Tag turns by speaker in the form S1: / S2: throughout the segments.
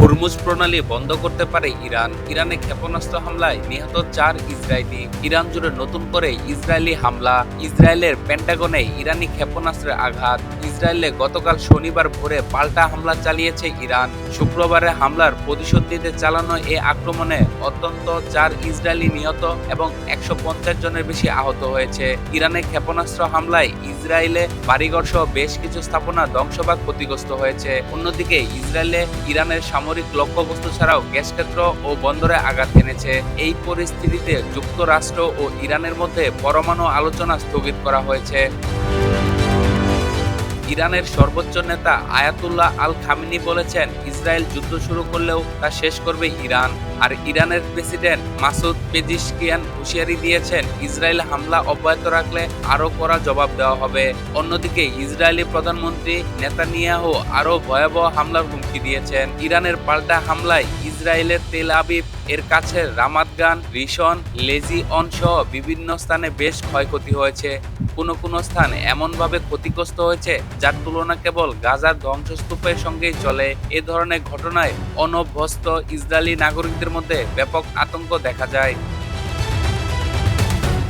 S1: Hormuz প্রণালী বন্ধ করতে পারে ইরান। ইরানে ক্ষেপণাস্ত্র হামলায় নিহত চার ইসরায়েলি। ইরান জুড়ে নতুন করে ইসরায়েলি হামলা। ইসরায়েলের পেন্টাগনে ইরানি ক্ষেপণাস্ত্রের আঘাত। ইসরায়েলে গতকাল শনিবার ভোরে পাল্টা হামলা চালিয়েছে ইরান। শুক্রবারে হামলার প্রতিশোধ দিতে চালানো এ আক্রমণে অত্যন্ত চার ইসরায়েলি নিহত এবং একশো পঞ্চাশ জনের বেশি আহত হয়েছে। ইরানের ক্ষেপণাস্ত্র হামলায় ইসরায়েলে বাড়িঘর সহ বেশ কিছু স্থাপনা ধ্বংস বা ক্ষতিগ্রস্ত হয়েছে। অন্যদিকে ইসরায়েলে ইরানের সামরিক লক্ষ্যবস্তু ছাড়াও গ্যাস ক্ষেত্র ও বন্দরে আঘাত এনেছে। এই পরিস্থিতিতে যুক্তরাষ্ট্র ও ইরানের মধ্যে পরমাণু আলোচনা স্থগিত করা হয়েছে। ইরানের সর্বোচ্চ নেতা আয়াতুল্লাহ আল খামিনি বলেছেন, ইসরায়েল যুদ্ধ শুরু করলেও তা শেষ করবে ইরান। আর ইরানের প্রেসিডেন্ট মাসুদ পেজিশকিয়ান হুঁশিয়ারি দিয়েছেন, ইসরায়েল হামলা অব্যাহত রাখলে আরও কড়া জবাব দেওয়া হবে। অন্যদিকে, ইসরায়েলি প্রধানমন্ত্রী নেতানিয়াহু আরও ভয়াবহ হামলার হুমকি দিয়েছেন। ইরানের পাল্টা হামলায় ইসরায়েলের তেল আবিব, এর কাছে রামাতগান রিশন লেজিঅন সহ বিভিন্ন স্থানে বেশ ক্ষয়ক্ষতি হয়েছে। কোনো কোনো স্থান এমনভাবে ক্ষতিগ্রস্ত হয়েছে যার তুলনা কেবল গাজার ধ্বংসস্তূপের সঙ্গেই চলে। এ ধরনের ঘটনায় অনভ্যস্ত ইসরায়েলি নাগরিকদের মধ্যে ব্যাপক আতঙ্ক দেখা যায়।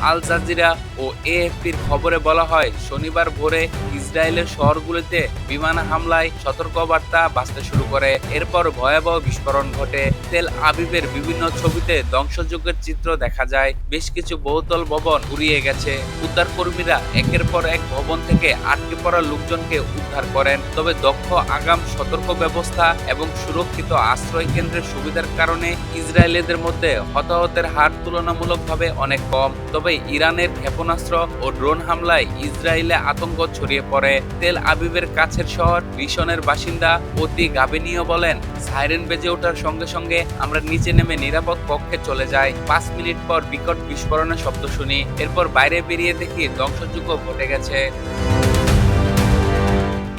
S1: আল জাজিরা ও এএফপির খবরে বলা হয়, শনিবার ভোরে ইসরায়েলের শহরগুলিতে বিমান হামলায় সতর্কবার্তা বাঁচতে শুরু করে। এরপর ভয়াবহ বিস্ফোরণ ঘটে। তেল আবিবের বিভিন্ন ছবিতে ধ্বংসযজ্ঞের চিত্র দেখা যায়। বেশ কিছু বহুতল ভবন উড়িয়ে গেছে। উদ্ধার কর্মীরা একের পর এক ভবন থেকে আটকে পড়া লোকজনকে উদ্ধার করেন। তবে দক্ষ আগাম সতর্ক ব্যবস্থা এবং সুরক্ষিত আশ্রয় কেন্দ্রের সুবিধার কারণে ইসরায়েলিদের মধ্যে হতাহতের হার তুলনামূলকভাবে অনেক কম। তবে ইরানের ক্ষেপণাস্ত্র ও ড্রোন হামলায় ইসরায়েলে আতঙ্ক ছড়িয়ে পড়ে। তেল আবিবের কাছের শহর রিশনের বাসিন্দা অতি গাবেনীয় বলেন, সাইরেন বেজে ওঠার সঙ্গে সঙ্গে আমরা নিচে নেমে নিরাপদ কক্ষে চলে যাই। পাঁচ মিনিট পর বিকট বিস্ফোরণের শব্দ শুনি, এরপর বাইরে বেরিয়ে দেখি ধ্বংসযোগ্য ঘটে গেছে।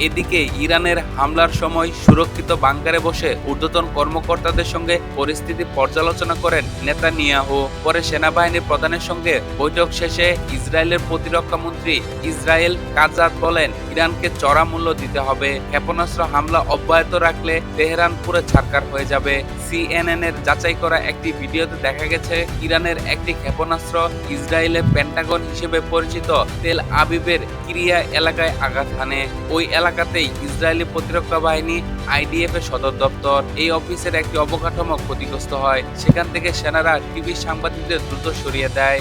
S1: এদিকে ইরানের হামলার সময় সুরক্ষিত বাংকারে বসে ঊর্ধ্বতন কর্মকর্তাদের সঙ্গে পরিস্থিতি পর্যালোচনা করেন নেতা নেতানিয়াহু। পরে সেনাবাহিনীর প্রধানের সঙ্গে বৈঠক শেষে ইসরায়েলের প্রতিরক্ষা মন্ত্রী ইসরায়েল কাজাদ বলেন, ইরানকে চড়া মূল্য দিতে হবে। ক্ষেপণাস্ত্র হামলা অব্যাহত রাখলে তেহরান পুরো ছারকার হয়ে যাবে। সিএনএন এর যাচাই করা একটি ভিডিওতে দেখা গেছে, ইরানের একটি ক্ষেপণাস্ত্র ইসরায়েলের পেন্টাগন হিসেবে পরিচিত তেল আবিবের ক্রিয়া এলাকায় আঘাত হানে। ওই এলাকাতেই ইসরায়েলি প্রতিরক্ষা বাহিনী, আইডিএফ এর সদর দপ্তর, এই অফিসের একটি অবকাঠামো ক্ষতিগ্রস্ত হয়। সেখান থেকে সেনারা টিভি সাংবাদিকদের দ্রুত সরিয়ে দেয়।